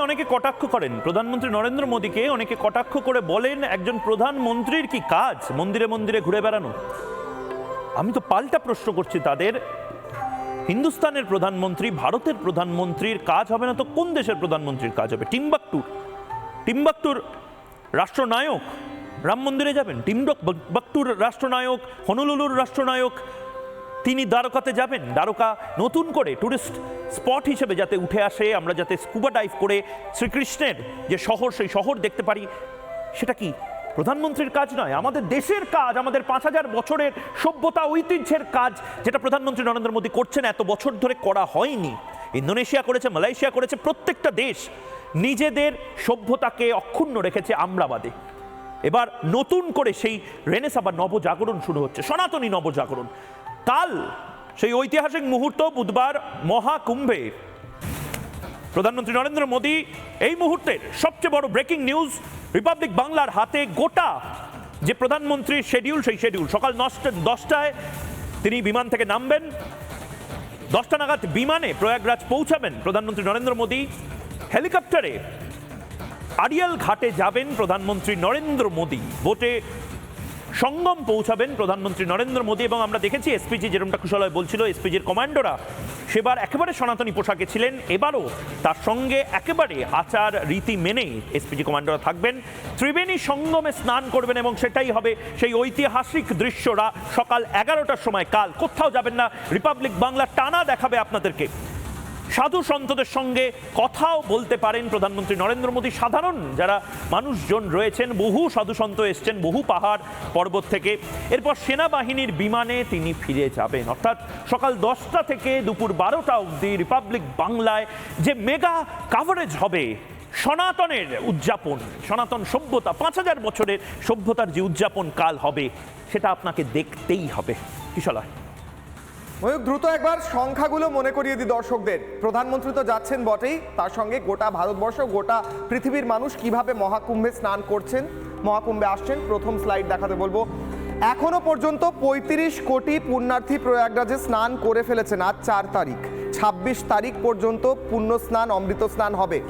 অনেকে কটাক্ষ করেন। প্রধানমন্ত্রী নরেন্দ্র মোদীকে অনেকে কটাক্ষ করে বলেন, একজন প্রধানমন্ত্রীর কি কাজ? মন্দিরে মন্দিরে ঘুরে বেড়ানো? আমি তো পাল্টা প্রশ্ন করছি তাদের। হিন্দুস্তানের প্রধানমন্ত্রী, ভারতের প্রধানমন্ত্রীর কাজ হবে না তো কোন দেশের প্রধানমন্ত্রীর কাজ হবে? টিম্বাকটুর টিম্বাকটুর রাষ্ট্রনায়ক। রাম মন্দিরে যাবেন? টিম্বাকটুর রাষ্ট্রনায়ক, হনুলুলুর রাষ্ট্রনায়ক তিনি দ্বারকাতে যাবেন। দ্বারকা নতুন করে টুরিস্ট স্পট হিসেবে যাতে উঠে আসে, আমরা যাতে স্কুবা ডাইভ করে শ্রীকৃষ্ণের যে শহর, সেই শহর দেখতে পারি। সেটা কি প্রধানমন্ত্রীর কাজ নয়, আমাদের দেশের কাজ, আমাদের পাঁচ হাজার বছরের সভ্যতা, ঐতিহ্যের কাজ, যেটা প্রধানমন্ত্রী নরেন্দ্র মোদী করছেন, এত বছর ধরে করা হয়নি। ইন্দোনেশিয়া করেছে, মালয়েশিয়া করেছে, প্রত্যেকটা দেশ নিজেদের সভ্যতাকে অক্ষুণ্ণ রেখেছে আমরাবাদে এবার নতুন করে সেই রেনেস আবার নবজাগরণ শুরু হচ্ছে, সনাতনী নবজাগরণ। কাল, সেই ঐতিহাসিক মুহূর্ত বুধবার মহাকুম্ভে। প্রধানমন্ত্রী নরেন্দ্র মোদী এই মুহূর্তের সবচেয়ে বড় ব্রেকিং নিউজ, রিপাবলিক বাংলার হাতে গোটা যে প্রধানমন্ত্রীর শেডিউল সেই শেডিউল সকাল নষ্ট দশটায় তিনি বিমান থেকে নামবেন। দশটা নাগাদ বিমানে প্রয়াগরাজ পৌঁছাবেন প্রধানমন্ত্রী নরেন্দ্র মোদী। হেলিকপ্টারে আড়িয়াল ঘাটে যাবেন প্রধানমন্ত্রী নরেন্দ্র মোদী। বোটে সঙ্গম পৌঁছাবেন প্রধানমন্ত্রী নরেন্দ্র মোদী এবং আমরা দেখেছি এসপিজি যেরকমটা কুশলয় বলছিল এসপিজির কমান্ডোরা সেবার একেবারে সনাতনী পোশাকে ছিলেন। এবারও তার সঙ্গে একেবারে আচার রীতি মেনে এসপিজি কমান্ডোরা থাকবেন। ত্রিবেণী সঙ্গমে স্নান করবেন এবং সেটাই হবে সেই ঐতিহাসিক দৃশ্যরা। সকাল এগারোটার সময়, কাল কোথাও যাবেন না। রিপাবলিক বাংলা টানা দেখাবে আপনাদেরকে। সাধু সন্তদের সঙ্গে কথাও বলতে পারেন প্রধানমন্ত্রী নরেন্দ্র মোদী। সাধারণ যারা মানুষজন রয়েছেন, বহু সাধু সন্ত এসছেন, বহু পাহাড় পর্বত থেকে। এরপর সেনাবাহিনীর বিমানে তিনি ফিরে যাবেন। অর্থাৎ সকাল দশটা থেকে দুপুর বারোটা অবধি রিপাবলিক বাংলায় যে মেগা কাভারেজ হবে, সনাতনের উদযাপন, সনাতন সভ্যতা, পাঁচ হাজার বছরের সভ্যতার যে উদযাপন কাল হবে, সেটা আপনাকে দেখতেই হবে। কিশলা দ্রুত একবার সংখ্যাগুলো মনে করিয়ে দিই দর্শকদের। প্রধানমন্ত্রী তো যাচ্ছেন বটেই, তার সঙ্গে গোটা ভারতবর্ষ, গোটা পৃথিবীর মানুষ কীভাবে মহাকুম্ভে স্নান করছেন, মহাকুম্ভে আসছেন, প্রথম স্লাইড দেখাতে বলব। এখনও পর্যন্ত পঁয়ত্রিশ কোটি পুণ্যার্থী প্রয়াগরাজে স্নান করে ফেলেছেন আজ চার তারিখ। ছাব্বিশ তারিখ পর্যন্ত পুণ্য স্নান, অমৃত স্নান হবে।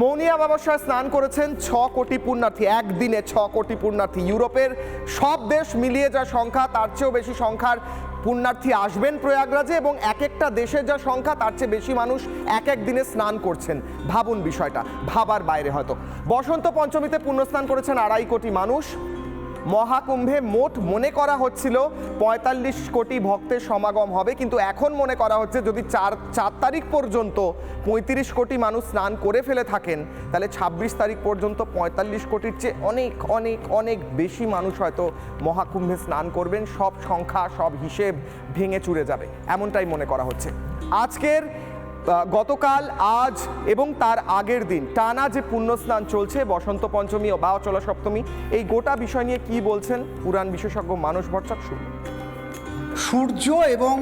মৌনিয়া অমাবস্যায় স্নান করেছেন ছ কোটি পুণ্যার্থী, একদিনে ছ কোটি পুণ্যার্থী। ইউরোপের সব দেশ মিলিয়ে যা সংখ্যা, তার চেয়েও বেশি সংখ্যার পুণ্যার্থী আসবেন প্রয়াগরাজে এবং এক একটা দেশের যা সংখ্যা, তার চেয়ে বেশি মানুষ এক এক দিনে স্নান করছেন। ভাবুন বিষয়টা, ভাবার বাইরে হয়তো। বসন্ত পঞ্চমীতে পুণ্যস্নান করেছেন আড়াই কোটি মানুষ। মহাকুম্ভে মোট মনে করা হচ্ছিল পঁয়তাল্লিশ কোটি ভক্তের সমাগম হবে, কিন্তু এখন মনে করা হচ্ছে যদি চার চার তারিখ পর্যন্ত পঁয়ত্রিশ কোটি মানুষ স্নান করে ফেলে থাকেন, তাহলে ছাব্বিশ তারিখ পর্যন্ত পঁয়তাল্লিশ কোটির চেয়ে অনেক অনেক অনেক বেশি মানুষ হয়তো মহাকুম্ভে স্নান করবেন, সব সংখ্যা, সব হিসেব ভেঙে চুরে যাবে, এমনটাই মনে করা হচ্ছে। আজকের গতকাল, আজ এবং তার আগের দিন টানা যে পুণ্যস্নান চলছে, বসন্ত পঞ্চমী ও বা চলা সপ্তমী, এই গোটা বিষয় নিয়ে কি বলছেন পুরাণ বিশেষজ্ঞ মানুষ ভরসা শুনুন সূর্য এবং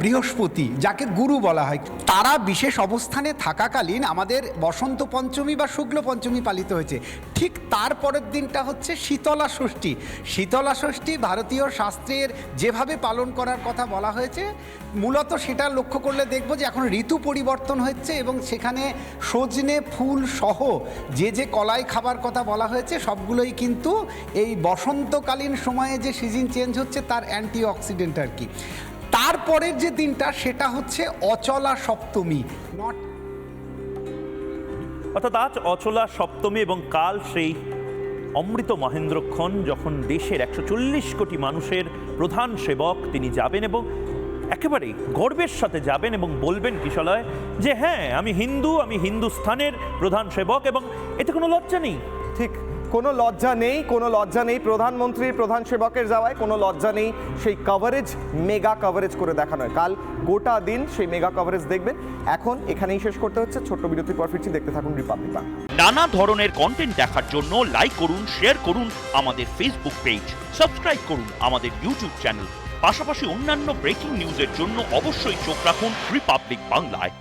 বৃহস্পতি, যাকে গুরু বলা হয়, তারা বিশেষ অবস্থানে থাকাকালীন আমাদের বসন্ত পঞ্চমী বা শুক্ল পঞ্চমী পালিত হয়েছে। ঠিক তার পরের দিনটা হচ্ছে শীতলা ষষ্ঠী। শীতলা ষষ্ঠী ভারতীয় শাস্ত্রের যেভাবে পালন করার কথা বলা হয়েছে, মূলত সেটা লক্ষ্য করলে দেখব যে এখন ঋতু পরিবর্তন হচ্ছে এবং সেখানে সজনে ফুল সহ যে যে কলাই খাবার কথা বলা হয়েছে, সবগুলোই কিন্তু এই বসন্তকালীন সময়ে যে সিজন চেঞ্জ হচ্ছে, তার অ্যান্টি অক্সিডেন্ট আর কি। তারপরের যে দিনটা সেটা হচ্ছে অচলা সপ্তমী নট অর্থাৎ আজ অচলা সপ্তমী এবং কাল সেই অমৃত মহেন্দ্রক্ষণ যখন দেশের একশো চল্লিশ কোটি মানুষের প্রধান সেবক তিনি যাবেন এবং একেবারেই গর্বের সাথে যাবেন এবং বলবেন কিশলয় যে হ্যাঁ আমি হিন্দু আমি হিন্দুস্থানের প্রধান সেবক এবং এতে কোনো লজ্জা নেই। ঠিক। কোনো লজ্জা নেই, কোনো লজ্জা নেই প্রধানমন্ত্রীর প্রধান সেবকের যাওয়ায়, কোনো লজ্জা নেই সেই কভারেজ মেগা কভারেজ করে দেখানো হয়। কাল গোটা দিন সেই মেগা কভারেজ দেখবেন। এখন এখানেই শেষ করতে হচ্ছে। ছোট্ট বিরতির পর ফিরছি। দেখতে থাকুন রিপাবলিক বাংলা নানা ধরনের কন্টেন্ট দেখার জন্য লাইক করুন শেয়ার করুন আমাদের ফেসবুক পেজ সাবস্ক্রাইব করুন আমাদের ইউটিউব চ্যানেল পাশাপাশি অন্যান্য ব্রেকিং নিউজের জন্য অবশ্যই চোখ রাখুন রিপাবলিক বাংলায়